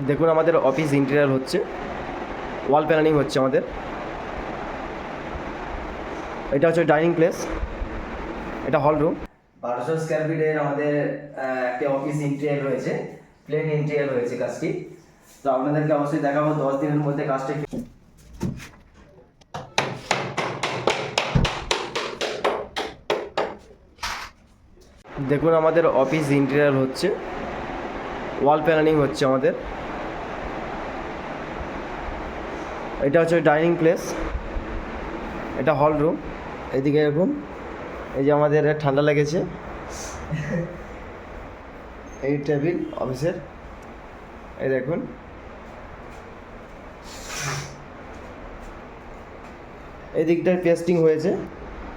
দেখুন আমাদের office interior হচ্ছে। ওয়াল প্যানেলিং হচ্ছে আমাদের। এটা হচ্ছে ডাইনিং প্লেস এটা হল রুম বারোশো স্কোয়ার ফিটের আমাদের একটা অফিস ইন্টেরিয়ার রয়েছে। প্লেন ইন্টেরিয়ার রয়েছে কাজটি। তো আপনাদেরকে অবশ্যই দেখাবো দশ দিনের মধ্যে কাজটা দেখুন আমাদের অফিস ইন্টেরিয়ার হচ্ছে। ওয়াল প্যানেলিং হচ্ছে আমাদের। এটা হচ্ছে ডাইনিং প্লেস। এটা হল রুম। এদিকে এরকম এই যে আমাদের ঠান্ডা লেগেছে। এই টেবিল, অফিসের। এই দেখুন। এই দিকটায় পেস্টিং হয়েছে।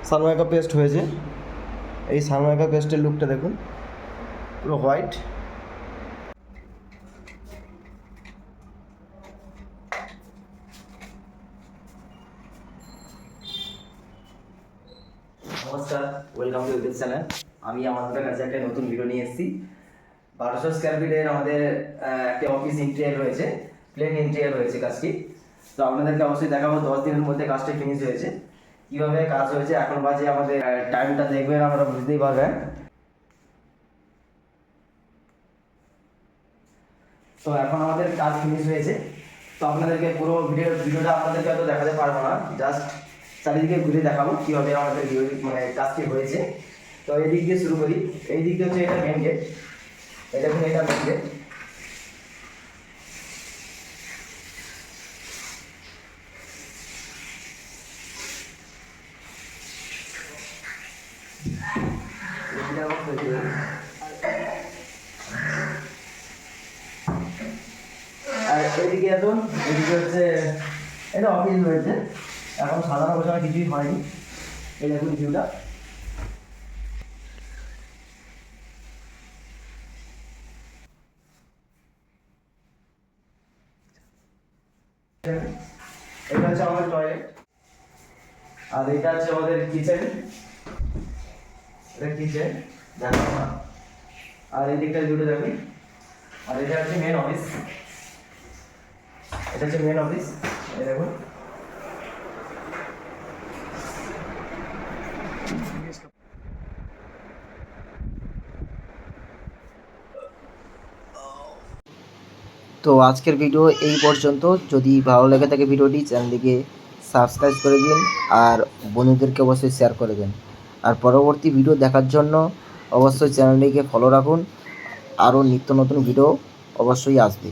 সানমাইকা পেস্ট হয়েছে। এই সানমাইকা পেস্টের লুকটা দেখুন। পুরো হোয়াইট। নমস্কার ওয়েলকাম টু ইউটিউব চ্যানেল আমি আমাদের কাছে একটা নতুন ভিডিও নিয়ে এসেছি। বারোশো স্কোয়ার ফিটের আমাদের একটা অফিস ইন্টেরিয়ার রয়েছে। প্লেন ইন্টেরিয়ার রয়েছে কাজটি। তো আপনাদেরকে অবশ্যই দেখাবো, দশ দিনের মধ্যে কাজটা ফিনিশ হয়েছে। কীভাবে কাজ হয়েছে, এখন বাজে আমাদের টাইমটা দেখবেন, আমরা বুঝতেই পারবেন। তো এখন আমাদের কাজ ফিনিশ হয়েছে। তো আপনাদেরকে পুরো ভিডিও ভিডিওটা আপনাদেরকে হয়তো দেখাতে পারব না। জাস্ট চারিদিকে ঘুরে দেখাবো কীভাবে আমাদের মানে কাজটি হয়েছে। তো এই দিক দিয়ে শুরু করি। এই দিক দিয়ে হচ্ছে এটা মেন গেট এই দেখুন, এটা মেন গেট আর এদিকে এখন এদিকে হচ্ছে, এটা অফিস রয়েছে। এখন সাধারণ ঘোষণা কিছুই হয়নি। এই দেখুন ভিউটা এটা হচ্ছে আমাদের টয়লেট আর এটা হচ্ছে আমাদের কিচেন এটা কিচেন দেখো আর এই দিকটা ভিউটা দেখুন। আর এটা হচ্ছে মেন অফিস এটা হচ্ছে মেন অফিস এই দেখুন। তো আজকের ভিডিও এই পর্যন্ত। যদি ভালো লেগে থাকে ভিডিওটি চ্যানেলটিকে সাবস্ক্রাইব করে দিন আর বন্ধুদেরকে অবশ্যই শেয়ার করে দিন। আর পরবর্তী ভিডিও দেখার জন্য অবশ্যই চ্যানেলটিকে ফলো রাখুন। আরও নিত্য নতুন ভিডিও অবশ্যই আসবে।